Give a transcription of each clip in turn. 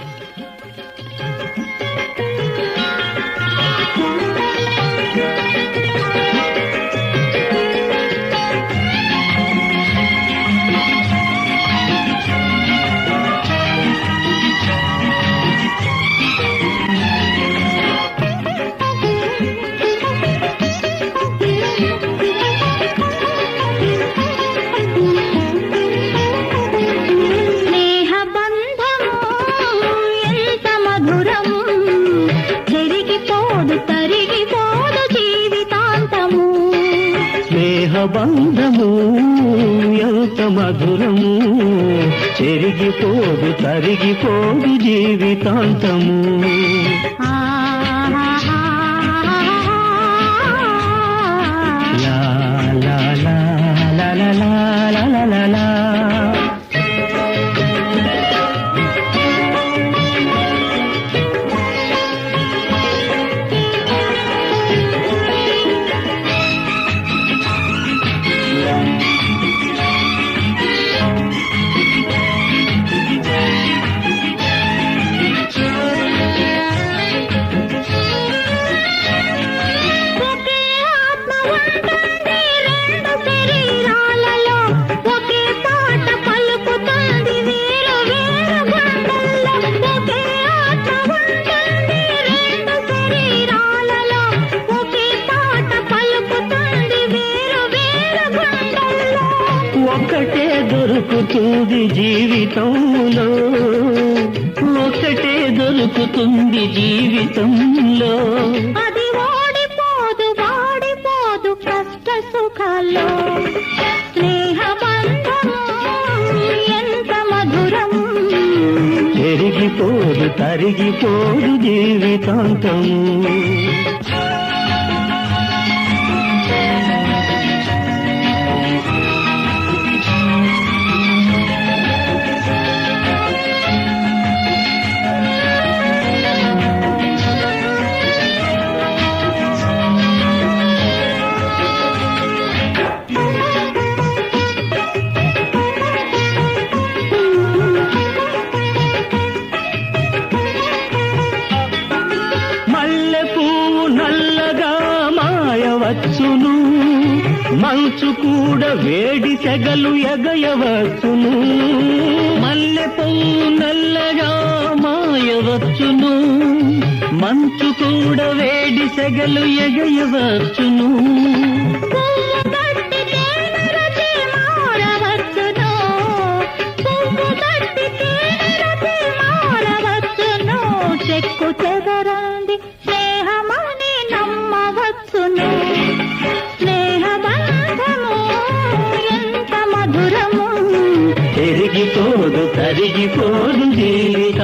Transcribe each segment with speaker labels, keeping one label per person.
Speaker 1: Mm-hmm. జరిగిపోదు తరిగిపోదు జీవితాంతము.
Speaker 2: స్నేహ బంధము ఎంత మధురము. చెరిగిపోదు తరిగిపోదు జీవితాంతము. దొరుకుతుంది జీవితంలో. ఒకటే దొరుకుతుంది జీవితంలో.
Speaker 1: అది వాడిపోదు వాడిపోదు కష్ట సుఖాల్లో.
Speaker 2: ఎరిగిపోదు తరిగిపోదు జీవితాంతం మాయవచ్చును మంచు కూడా వేడి సెగలు ఎగయవచ్చును. మల్లె పువ్వు నల్లగా మాయవచ్చును. మంచు కూడా వేడి సెగలు ఎగయవచ్చును. ఇప్పుడు కరిగిపోదు జీవితం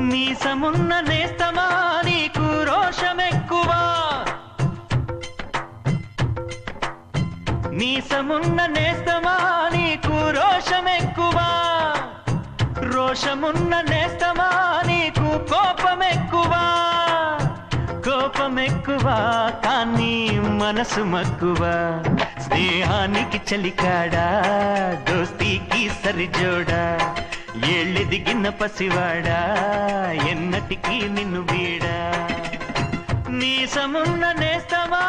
Speaker 3: మీసమున్న నేస్తమా? నీకు రోషమెక్కువా. మీసమున్న నేస్తమా? నీకు రోషమెక్కువా. రోషమున్న నేస్తమా? నీకు కోపమెక్కువా. కోపమెక్కువా కానీ మనసు మక్కువ. స్నేహానికి చలికాడా? దోస్తీకి సరిజోడా? ఏళ్ళెదిగిన పసివాడా? ఎన్నటికీ నిన్ను వీడా? నీ సమున్న నేస్తవా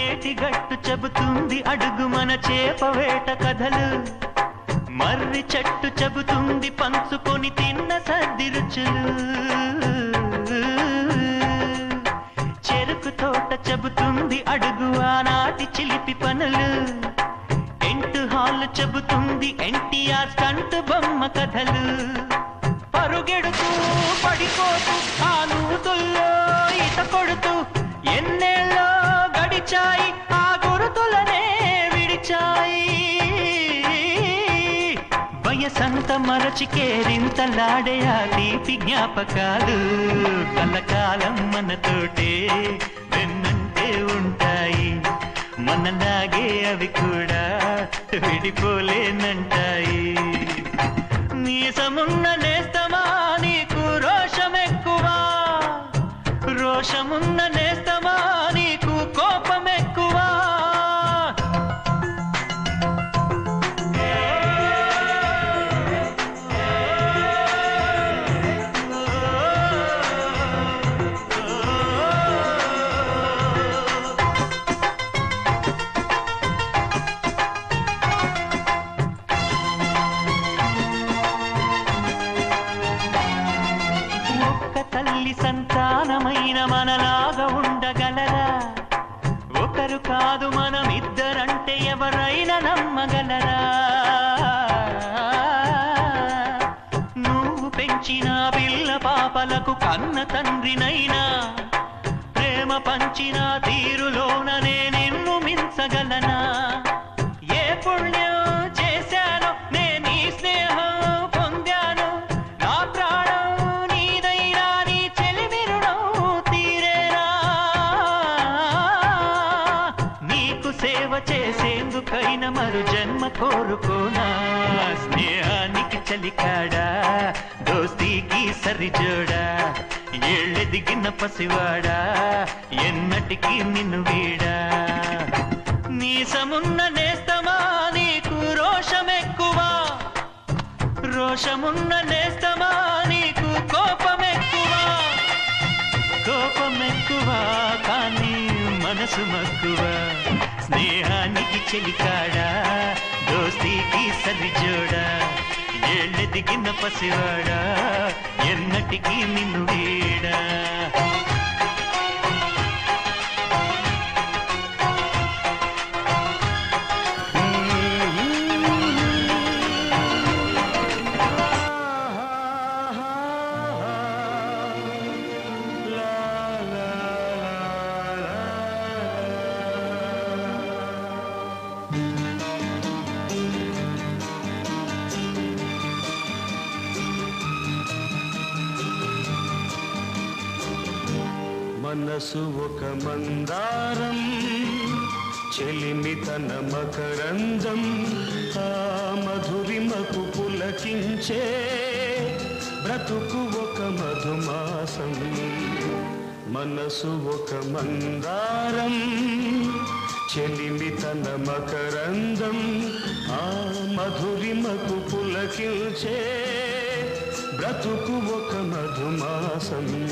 Speaker 3: ఏటి గట్టు చెబుతుంది అడుగు మన చేపవేట కథలు. మర్రి చెట్టు చెబుతుంది పంచుకొని తిన్న సర్ది రుచులు చెరుకు తోట చెబుతుంది అడుగు ఆనాటి చిలిపి పనులు. ఎంటు హాల్ చెబుతుంది ఎన్టీఆర్ స్టంట్ బొమ్మ కథలు. పరుగెడుతూ పడిపోతూ ఆ నూతుల్లో ఈత కొడుతూ ఎన్నేళ్ళో గడిచాయి ఆ గురుతులనే విడిచాయి. వయసంత మరచికేరింత కేరింతలాడే ఆ తీపి జ్ఞాపకాలు కలకాలం మనతోటే వెన్నంటే ఉంటాయి. మనలాగే అవి కూడా విడిపోలేనంటాయి. నీసమున్న నేస్తమా నీకు రోషం ఎక్కువ రోషమున్న నే సంతానమైన మనలాగా ఉండగలరా ఒకరు కాదు మనం ఇద్దరంటే ఎవరైనా నమ్మగలరా? నువ్వు పెంచిన పిల్ల పాపలకు కన్న తండ్రినైనా ప్రేమ పంచిన తీరులోన నిన్ను మించగలనా? సేవ చేసేందుకైన మరు జన్మ కోరుకోనా? స్నేహానికి చలికాడా? దోస్తీకి సరిజోడా? ఏళ్ళెదిగిన పసివాడా? ఎన్నటికి నిన్ను వీడా? నీసమున్న నేస్తమా? నీకు రోషమెక్కువ? రోషమున్న నేస్తమా? నీకు కోపమెక్కువ? కోపమెక్కువ కానీ మనసు మక్కువ? స్నేహానికి చెలికాడా దోస్తీకి సరిజోడా ఏళ్ళెదిగిన పసివాడా ఎన్నటికీ నిన్ను వేడా.
Speaker 4: మనసు ఒక మందారం చెలిమి తన మకరందం ఆ మధురిమకు పులకించే బ్రతుకు ఒక మధుమాసం. మనసు ఒక మందారం చెలిమి తన మకరందం ఆ మధురిమకు పులకించే బ్రతుకు ఒక మధుమాసం.